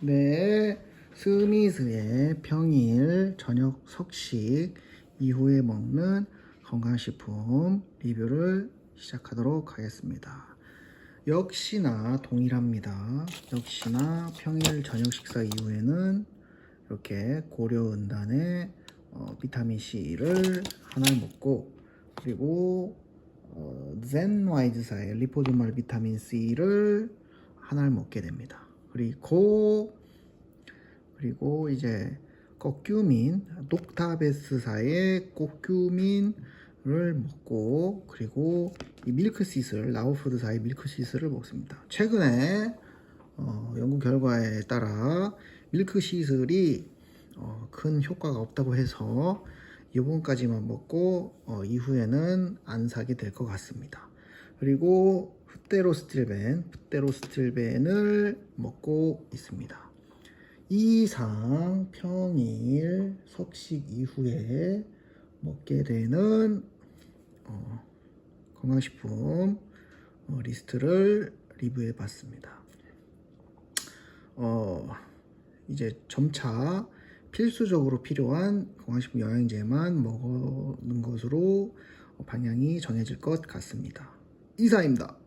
네, 스미스의 평일 저녁 석식 이후에 먹는 건강식품 리뷰를 시작하도록 하겠습니다. 역시나 동일합니다. 역시나 평일 저녁 식사 이후에는 이렇게 고려 은단의 어, 비타민 C를 하나를 먹고 그리고 어, 젠와이즈사의 리포도말 비타민 C를 하나를 먹게 됩니다. 그리고 그리고 이제 꼬큐민 녹타베스사의 꼬큐민을 먹고 그리고 이 밀크시슬 라오푸드사의 밀크시슬을 먹습니다. 최근에 어, 연구 결과에 따라 밀크시슬이 어, 큰 효과가 없다고 해서 이번까지만 먹고 어, 이후에는 안 사게 될 것 같습니다. 그리고 푸테로 스틸벤, 푸테로 스틸벤을 먹고 있습니다. 이상 평일 석식 이후에 먹게 되는 어, 건강식품 어, 리스트를 리뷰해 봤습니다. 어, 이제 점차 필수적으로 필요한 건강식품 영양제만 먹는 것으로 방향이 정해질 것 같습니다. 이상입니다.